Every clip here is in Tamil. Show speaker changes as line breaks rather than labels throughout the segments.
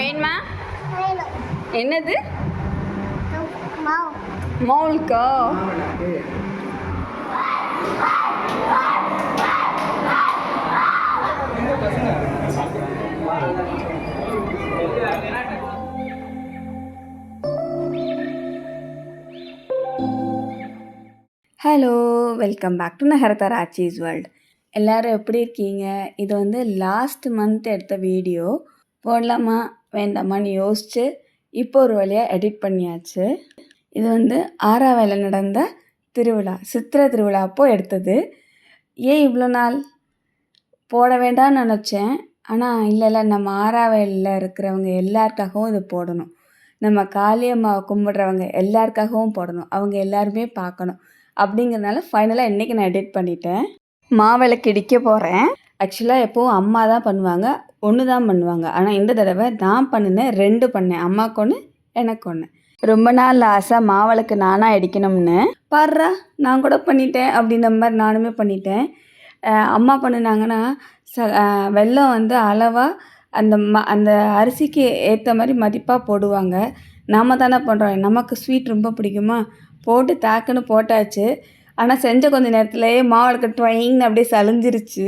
வேணுமா? என்னது?
மாவு
மௌல்கா hello welcome back to Nagarathar Aachis world எல்லாரும் எப்படி இருக்கீங்க? இது வந்து லாஸ்ட் மந்த் எடுத்த வீடியோ போடலாமா? வேண்டாமான்னு யோசித்து இப்போ ஒரு வழியாக எடிட் பண்ணியாச்சு. இது வந்து ஆறாவேல நடந்த திருவிழா சித்திரை திருவிழா அப்போ எடுத்தது. ஏன் இவ்வளோ நாள்? போட வேண்டாம்னு நினச்சேன். ஆனால் இல்லை இல்லை நம்ம ஆறாவேலில் இருக்கிறவங்க எல்லாருக்காகவும் இது போடணும். நம்ம காளியம்மாவை கும்பிடுறவங்க எல்லாருக்காகவும் போடணும். அவங்க எல்லாருமே பார்க்கணும். அப்படிங்கிறதுனால ஃபைனலாக இன்றைக்கி நான் எடிட் பண்ணிட்டேன். மாவிளக்கு இடிக்க போகிறேன் ஆக்சுவலாக எப்போவும் அம்மா தான் பண்ணுவாங்க. ஒன்று தான் பண்ணுவாங்க. ஆனால் இந்த தடவை நான் பண்ணினேன் ரெண்டு பண்ணேன். அம்மாவுக்கு ஒன்று எனக்கு ஒன்று ரொம்ப நாள் ஆசை மாவிளக்கு நானாக அடிக்கணும்னு. பாடுறா நான் கூட பண்ணிட்டேன் அப்படின்ற மாதிரி நானுமே பண்ணிட்டேன். அம்மா பண்ணினாங்கன்னா ச வெல்லம் வந்து அளவாக அந்த ம அந்த அரிசிக்கு ஏற்ற மாதிரி மதிப்பாக போடுவாங்க. நாம் தானே பண்ணுறோம் நமக்கு ஸ்வீட் ரொம்ப பிடிக்குமா? போட்டு தாக்குன்னு போட்டாச்சு. ஆனால் செஞ்ச கொஞ்ச நேரத்துலேயே மாவிளக்கு ட்வைன்னு அப்படியே சலிஞ்சிருச்சு.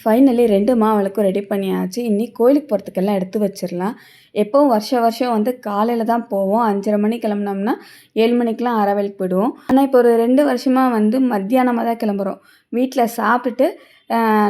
ஃபைனலி ரெண்டு மாவிளக்கும் ரெடி பண்ணியாச்சு. இன்னி கோயிலுக்கு போகிறதுக்கெல்லாம் எடுத்து வச்சிடலாம். எப்போவும் வருஷம் வருஷம் வந்து காலையில் தான் போவோம். அஞ்சரை மணி கிளம்புனோம்னா ஏழு மணிக்கெலாம் அறவேலுக்கு போயிடுவோம். ஆனால் இப்போ ஒரு ரெண்டு வருஷமாக வந்து மத்தியானமாக தான் கிளம்புறோம். வீட்டில் சாப்பிட்டுட்டு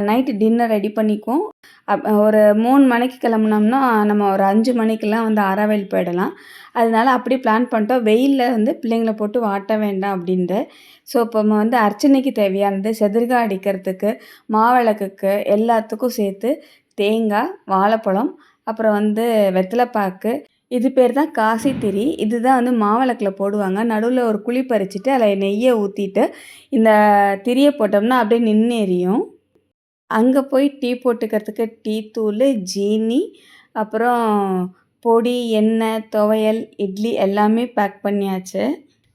நைட்டு டின்னர் ரெடி பண்ணிக்குவோம். அப் ஒரு மூணு மணிக்கு கிளம்புனோம்னா நம்ம ஒரு அஞ்சு மணிக்கெலாம் வந்து அறவேல் போயிடலாம். அதனால அப்படி பிளான் பண்ணிட்டோம். வெயிலில் வந்து பிள்ளைங்கள போட்டு வாட்ட வேண்டாம் அப்படின்ட்டு. ஸோ இப்போ நம்ம வந்து அர்ச்சனைக்கு தேவையானது செதிர்கா அடிக்கிறதுக்கு மாவிளக்குக்கு எல்லாத்துக்கும் சேர்த்து தேங்காய் வாழைப்பழம் அப்புறம் வந்து வெத்தலைப்பாக்கு. இது பேர் தான் காசி திரி இதுதான் வந்து மாவிளக்கில் போடுவாங்க. நடுவில் ஒரு குழி பறிச்சுட்டு அதில் நெய்யை ஊற்றிட்டு இந்த திரியை போட்டோம்னா அப்படியே நின்று எரியும் அங்கே போய் டீ போட்டுக்கிறதுக்கு டீ தூள் ஜீனி அப்புறம் பொடி எண்ணெய் துவையல் இட்லி எல்லாமே பேக் பண்ணியாச்சு.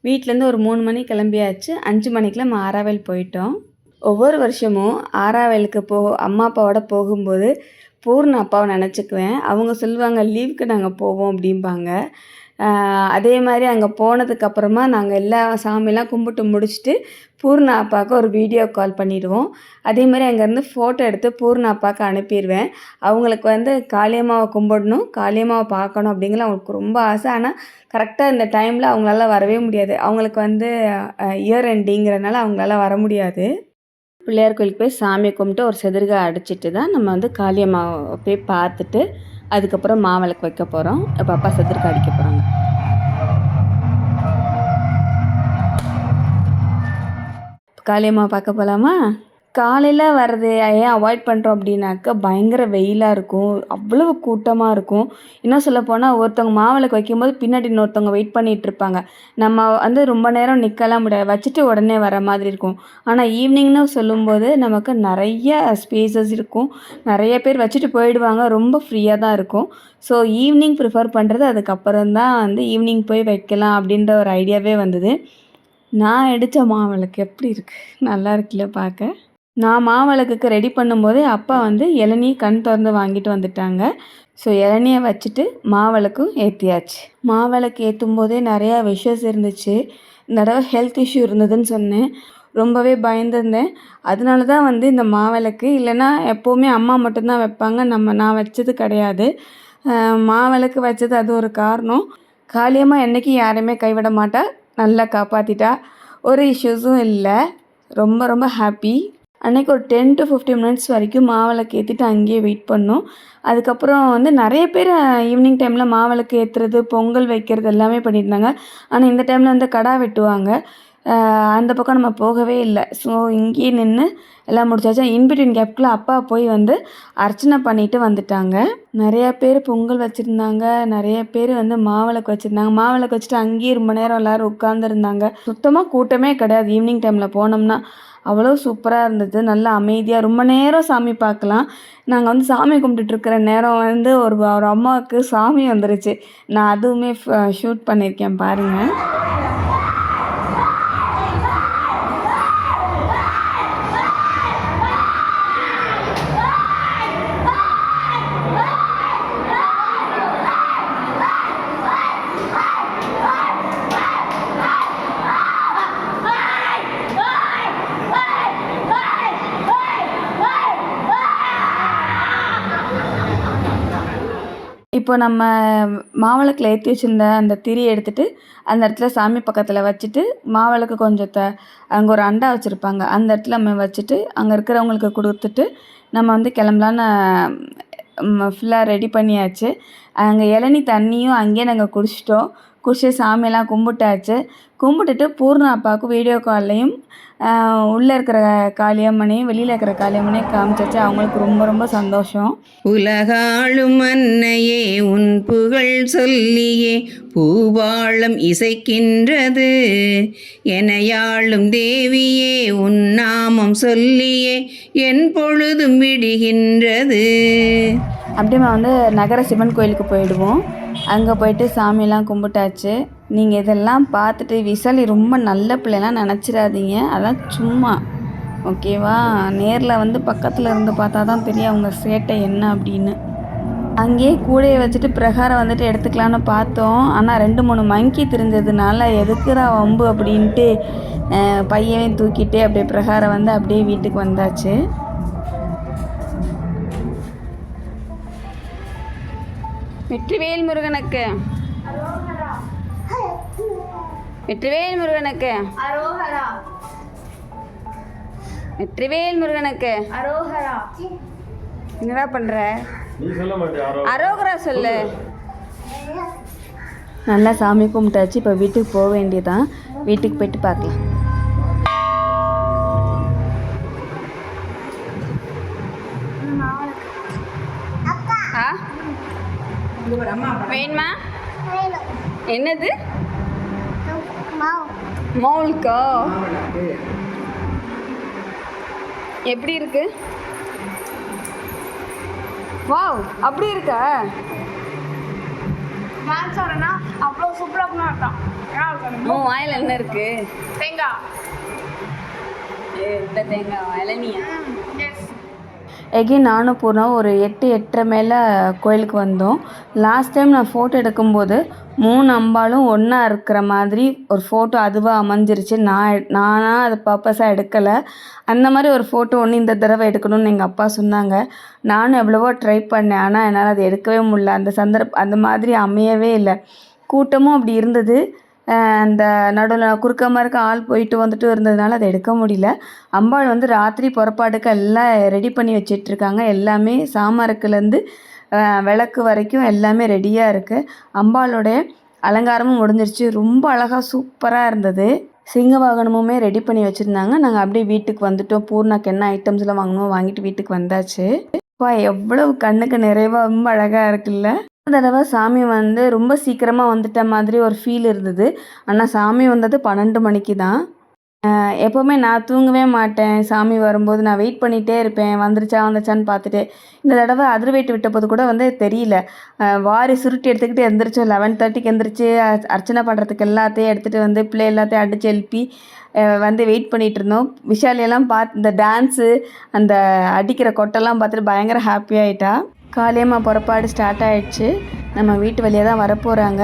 வீட்டிலேருந்து ஒரு மூணு மணி கிளம்பியாச்சு. அஞ்சு மணிக்கெலாம் நம்ம ஆறாவேல் போயிட்டோம். ஒவ்வொரு வருஷமும் ஆறாவேலுக்கு போ அம்மா அப்பாவோட போகும்போது பூர்ண அப்பாவை நினச்சிக்குவேன். அவங்க சொல்லுவாங்க லீவுக்கு நாங்கள் போவோம் அப்படிம்பாங்க. அதே மாதிரி அங்கே போனதுக்கப்புறமா நாங்கள் எல்லா சாமிலாம் கும்பிட்டு முடிச்சுட்டு பூர்ணா அப்பாவுக்கு ஒரு வீடியோ கால் பண்ணிடுவோம். அதே மாதிரி அங்கேருந்து ஃபோட்டோ எடுத்து பூர்ணா அப்பாவுக்கு அனுப்பிடுவேன். அவங்களுக்கு வந்து காளியம்மாவை கும்பிடணும் காளியம்மாவை பார்க்கணும் அப்படிங்கிற அவங்களுக்கு ரொம்ப ஆசை. ஆனால் கரெக்டாக இந்த டைமில் அவங்களால வரவே முடியாது. அவங்களுக்கு வந்து இயர் எண்டிங்கிறதுனால அவங்களால வர முடியாது. பிள்ளையார் கோயிலுக்கு போய் சாமி கும்பிட்டு ஒரு செதிர்கா அடிச்சிட்டு தான் நம்ம வந்து காளியம்மாவை போய் பார்த்துட்டு அதுக்கப்புறம் மாவிளக்கு வைக்க போகிறோம் இப்போ அப்பா செதிர்கா அடிக்க போகிறாங்க காளியம்மா பார்க்க போகலாமா காலையில் வர்றது ஏன் அவாய்ட் பண்ணுறோம் அப்படின்னாக்கா பயங்கர வெயிலாக இருக்கும். அவ்வளவு கூட்டமாக இருக்கும். இன்னும் சொல்ல போனால் ஒருத்தவங்க மாவிளக்கு வைக்கும்போது பின்னாடி இன்னொருத்தவங்க வெயிட் பண்ணிகிட்டு இருப்பாங்க. நம்ம வந்து ரொம்ப நேரம் நிற்கலாம் முடியாது. வச்சுட்டு உடனே வர மாதிரி இருக்கும். ஆனால் ஈவினிங்னு சொல்லும்போது நமக்கு நிறைய ஸ்பேசஸ் இருக்கும். நிறைய பேர் வச்சுட்டு போயிடுவாங்க. ரொம்ப ஃப்ரீயாக தான் இருக்கும். ஸோ ஈவினிங் ப்ரிஃபர் பண்ணுறது அதுக்கப்புறம் தான் வந்து ஈவினிங் போய் வைக்கலாம் அப்படின்ற ஒரு ஐடியாவே வந்தது. நான் அடித்த மாவிளக்கு எப்படி இருக்குது நல்லா இருக்குல்ல பார்க்க. நான் மாவிளக்குக்கு ரெடி பண்ணும்போதே அப்பா வந்து இளநீ கண் திறந்து வாங்கிட்டு வந்துட்டாங்க. ஸோ இளநியை வச்சுட்டு மாவிளக்கும் ஏற்றியாச்சு மாவிளக்கு ஏற்றும் போதே நிறையா விஷஸ் இருந்துச்சு. இந்த தடவை ஹெல்த் இஷ்யூ இருந்ததுன்னு சொன்னேன். ரொம்பவே பயந்துருந்தேன். அதனால தான் வந்து இந்த மாவிளக்கு இல்லைன்னா எப்போவுமே அம்மா மட்டும்தான் வைப்பாங்க. நம்ம நான் வச்சது கிடையாது. மாவிளக்கு வச்சது அது ஒரு காரணம். காளியம்மா என்றைக்கும் யாரையுமே கைவிட மாட்டா. நல்லா காப்பாற்றிட்டா ஒரு இஷ்யூஸும் இல்லை. ரொம்ப ரொம்ப ஹாப்பி அன்றைக்கி ஒரு டென் டு ஃபிஃப்டீன் மினிட்ஸ் வரைக்கும் மாவிளக்கு ஏற்றிட்டு அங்கேயே வெயிட் பண்ணோம். அதுக்கப்புறம் வந்து நிறைய பேர் ஈவினிங் டைமில் மாவிளக்கு ஏற்றுறது பொங்கல் வைக்கிறது எல்லாமே பண்ணியிருந்தாங்க. ஆனால் இந்த டைமில் வந்து கடா வெட்டுவாங்க. அந்த பக்கம் நம்ம போகவே இல்லை. ஸோ இங்கேயே நின்று எல்லாம் முடிச்சாச்சு. இன்பிட்வீன் கேப்குள்ளே அப்பா போய் வந்து அர்ச்சனை பண்ணிட்டு வந்துட்டாங்க. நிறைய பேர் பொங்கல் வச்சுருந்தாங்க. நிறைய பேர் வந்து மாவிளக்கு வச்சுருந்தாங்க. மாவிளக்கு வச்சுட்டு அங்கேயே ரொம்ப நேரம் எல்லோரும் உட்காந்துருந்தாங்க சுத்தமாக கூட்டமே கிடையாது. ஈவினிங் டைமில் போனோம்னா அவ்வளோ சூப்பராக இருந்தது. நல்லா அமைதியாக ரொம்ப நேரம் சாமி பார்க்கலாம். நாங்கள் வந்து சாமி கும்பிட்டுட்ருக்கிற நேரம் வந்து ஒரு ஒரு அம்மாவுக்கு சாமி வந்துருச்சு. நான் அதுவுமே ஷூட் பண்ணியிருக்கேன் பாருங்கள் இப்போ நம்ம மாவிளக்கில் ஏற்றி வச்சுருந்த அந்த திரியை எடுத்துகிட்டு அந்த இடத்துல சாமி பக்கத்தில் வச்சுட்டு மாவிளக்கு கொஞ்சம் த அங்கே ஒரு அண்டா வச்சுருப்பாங்க. அந்த இடத்துல நம்ம வச்சுட்டு அங்கே இருக்கிறவங்களுக்கு கொடுத்துட்டு நம்ம வந்து கிளம்பலான்னு ஃபுல்லாக ரெடி பண்ணியாச்சு. அங்கே இளநி தண்ணியும் அங்கேயே நாங்கள் குடிச்சிட்டோம். குஷி சாமியெல்லாம் கும்பிட்டாச்சு. கும்பிட்டுட்டு பூர்ணா அப்பாவுக்கு வீடியோ கால்லையும் உள்ளே இருக்கிற காளியம்மனையும் வெளியில் இருக்கிற காளியம்மனையும் காமிச்சாச்சு. அவங்களுக்கு ரொம்ப ரொம்ப சந்தோஷம்.
உலகாளும் அன்னையே உன் புகழ் சொல்லியே பூவாளம் இசைக்கின்றது. எனையாளும் தேவியே உன் நாமம் சொல்லியே என் பொழுதும் விடுகின்றது.
அப்படியே வந்து நகர சிவன் கோயிலுக்கு போயிடுவோம். அங்கே போயிட்டு சாமியெல்லாம் கும்பிட்டாச்சு. நீங்கள் இதெல்லாம் பார்த்துட்டு விசாலி ரொம்ப நல்ல பிள்ளைலாம் நினச்சிடாதீங்க. அதான் சும்மா. ஓகேவா? நேரில் வந்து பக்கத்தில் இருந்து பார்த்தா தான் தெரியும் அவங்க சேட்டை என்ன அப்படின்னு. அங்கேயே கூடையை வச்சுட்டு பிரகாரம் வந்துட்டு எடுத்துக்கலான்னு பார்த்தோம். ஆனால் ரெண்டு மூணு மங்கி தெரிஞ்சதுனால எதுக்குறா வம்பு அப்படின்ட்டு பையன் பையனையும் தூக்கிட்டு அப்படியே பிரகாரம் வந்து அப்படியே வீட்டுக்கு வந்தாச்சு. வெற்றிவேல் முருகனுக்கு. வெற்றிவேல் முருகனுக்கு.
அரோஹரா.
வெற்றிவேல் முருகனுக்கு.
அரோஹரா.
என்னடா பண்ற? அரோகரா? சொல்லு. நல்லா சாமி கும்பிட்டாச்சு இப்போ வீட்டுக்கு போக வேண்டியதான் வீட்டுக்கு போயிட்டு பார்க்கலாம். வேணுமா என்னது?
மாவு.
மௌல்கா எப்படி இருக்கு? வாவ் அப்படி இருக்கா?
மான்சாரனா அவ்வளோ சூப்பராக பண்ணாட்டான்
உன் வாயில் என்ன இருக்கு?
தேங்காய்.
ஏ, தேங்காய் இளநியா? எகெயின் நானும் பூர்ணாவும் ஒரு எட்டு எட்டரை மேலே கோயிலுக்கு வந்தோம். லாஸ்ட் டைம் நான் ஃபோட்டோ எடுக்கும்போது மூணு அம்பாலும் ஒன்றா இருக்கிற மாதிரி ஒரு ஃபோட்டோ அதுவாக அமைஞ்சிருச்சு. நான் நானாக அதை பர்பஸாக எடுக்கலை. அந்த மாதிரி ஒரு ஃபோட்டோ ஒன்று இந்த தடவை எடுக்கணும்னு எங்கள் அப்பா சொன்னாங்க. நானும் எவ்வளவோ ட்ரை பண்ணேன். ஆனால் என்னால் அதை எடுக்கவே முடியல. அந்த சந்தர்ப்ப அந்த மாதிரி அமையவே இல்லை. கூட்டமும் அப்படி இருந்தது. அந்த நடுவில் குறுக்க மறுக்க ஆள் போயிட்டு வந்துட்டு இருந்ததுனால அதை எடுக்க முடியல. அம்பாள் வந்து ராத்திரி புறப்பாடுக்கு எல்லாம் ரெடி பண்ணி வச்சிட்டு இருக்காங்க எல்லாமே சாமரக்குலேருந்து விளக்கு வரைக்கும் எல்லாமே ரெடியாக இருக்குது அம்பாளுடைய அலங்காரமும் முடிஞ்சிருச்சு. ரொம்ப அழகாக சூப்பராக இருந்தது. சிங்க வாகனமுமே ரெடி பண்ணி வச்சுருந்தாங்க. நாங்கள் அப்படியே வீட்டுக்கு வந்துட்டோம். பூர்ணாக்கு என்ன ஐட்டம்ஸ்லாம் வாங்கணுமோ வாங்கிட்டு வீட்டுக்கு வந்தாச்சு. அப்பா எவ்வளவு கண்ணுக்கு நிறைவாக ரொம்ப அழகாக இருக்குல்ல. தடவை சாமி வந்து ரொம்ப சீக்கிரமாக வந்துட்ட மாதிரி ஒரு ஃபீல் இருந்தது. ஆனால் சாமி வந்தது பன்னெண்டு மணிக்கு தான். எப்போவுமே நான் தூங்கவே மாட்டேன். சாமி வரும்போது நான் வெயிட் பண்ணிகிட்டே இருப்பேன். வந்துருச்சா வந்துச்சான்னு பார்த்துட்டு. இந்த தடவை அதிர்வேட்டு விட்ட போது கூட வந்து தெரியல. வாரி சுருட்டி எடுத்துக்கிட்டு எந்திரிச்சோம். லெவன் தேர்ட்டிக்கு எந்திரிச்சு அர்ச்சனை பண்ணுறதுக்கு எல்லாத்தையும் எடுத்துகிட்டு வந்து பிள்ளை எல்லாத்தையும் அடித்து எழுப்பி வந்து வெயிட் பண்ணிகிட்டு இருந்தோம். விஷாலியெல்லாம் பார்த்து இந்த டான்ஸு அந்த அடிக்கிற கொட்டெல்லாம் பார்த்துட்டு பயங்கர ஹாப்பியாயிட்டா காளியம்மா புறப்பாடு ஸ்டார்ட் ஆகிடுச்சு நம்ம வீட்டு வழியாக தான் வரப்போகிறாங்க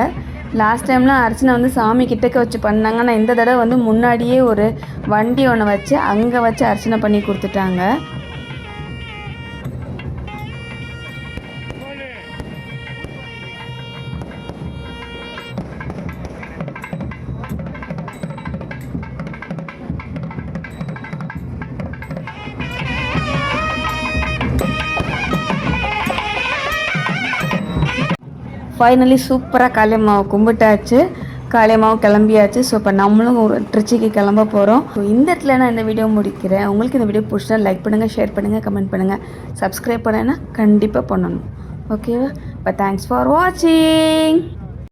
லாஸ்ட் டைம்லாம் அர்ச்சனை வந்து சாமி கிட்டக்க வச்சு பண்ணாங்க. ஆனால் இந்த தடவை வந்து முன்னாடியே ஒரு வண்டி ஒன்று வச்சு அங்கே வச்சு அர்ச்சனை பண்ணி கொடுத்துட்டாங்க. ஃபைனலி சூப்பராக காளியம்மாவை கும்பிட்டாச்சு. காளியம்மாவும் கிளம்பியாச்சு. ஸோ இப்போ நம்மளும் ஒரு ட்ரிச்சிக்கு கிளம்ப போகிறோம் ஸோ இந்த இடத்துல நான் இந்த வீடியோ முடிக்கிறேன். உங்களுக்கு இந்த வீடியோ பிடிச்சா லைக் பண்ணுங்கள் ஷேர் பண்ணுங்கள் கமெண்ட் பண்ணுங்கள் சப்ஸ்கிரைப் பண்ணேன்னா கண்டிப்பாக பண்ணணும். ஓகேவா இப்போ தேங்க்ஸ் ஃபார் வாட்சிங்